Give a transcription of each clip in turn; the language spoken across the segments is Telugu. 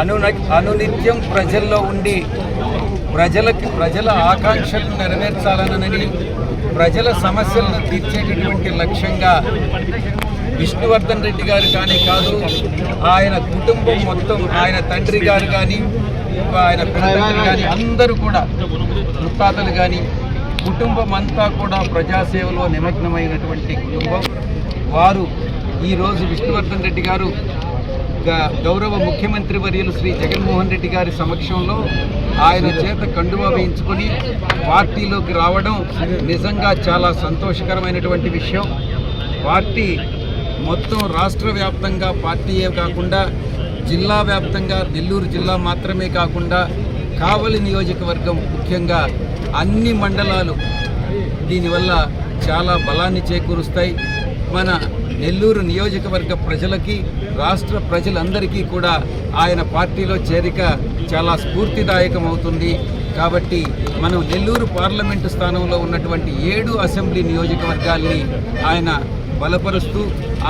అను అనునిత్యం ప్రజల్లో ఉండి ప్రజలకి ప్రజల ఆకాంక్షలను నెరవేర్చాలనని ప్రజల సమస్యలను తీర్చేటటువంటి లక్ష్యంగా విష్ణువర్ధన్ రెడ్డి గారు కానీ కాదు ఆయన కుటుంబం మొత్తం ఆయన తండ్రి గారు కానీ ఆయన పిల్లలు కానీ అందరూ కూడా ముత్తాతలు కానీ కుటుంబం అంతా కూడా ప్రజాసేవలో నిమగ్నమైనటువంటి కుటుంబం. వారు ఈరోజు విష్ణువర్ధన్ రెడ్డి గారు గౌరవ ముఖ్యమంత్రి వర్యులు శ్రీ జగన్మోహన్ రెడ్డి గారి సమక్షంలో ఆయన చేత కండువా వేయించుకొని పార్టీలోకి రావడం నిజంగా చాలా సంతోషకరమైనటువంటి విషయం. పార్టీ మొత్తం రాష్ట్ర వ్యాప్తంగా పార్టీయే కాకుండా జిల్లా వ్యాప్తంగా నెల్లూరు జిల్లా మాత్రమే కాకుండా కావలి నియోజకవర్గం ముఖ్యంగా అన్ని మండలాలు దీనివల్ల చాలా బలాన్ని చేకూరుస్తాయి. మన నెల్లూరు నియోజకవర్గ ప్రజలకి రాష్ట్ర ప్రజలందరికీ కూడా ఆయన పార్టీలో చేరిక చాలా స్ఫూర్తిదాయకమవుతుంది. కాబట్టి మనం నెల్లూరు పార్లమెంటు స్థానంలో ఉన్నటువంటి ఏడు అసెంబ్లీ నియోజకవర్గాల్ని ఆయన బలపరుస్తూ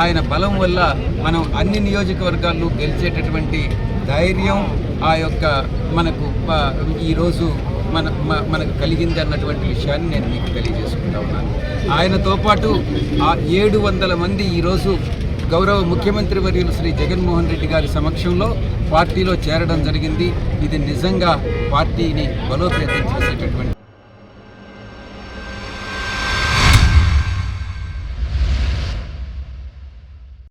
ఆయన బలం వల్ల మనం అన్ని నియోజకవర్గాల్లో గెలిచేటటువంటి ధైర్యం ఆ యొక్క మనకు ఈరోజు మన మనకు కలిగింది అన్నటువంటి విషయాన్ని నేను మీకు తెలియజేసుకుంటా ఉన్నాను. ఆయనతో పాటు ఆ ఏడు వందల మంది ఈరోజు గౌరవ ముఖ్యమంత్రి వర్యులు శ్రీ జగన్మోహన్ రెడ్డి గారి సమక్షంలో పార్టీలో చేరడం జరిగింది. ఇది నిజంగా పార్టీని బలోపేతం చేసేటటువంటి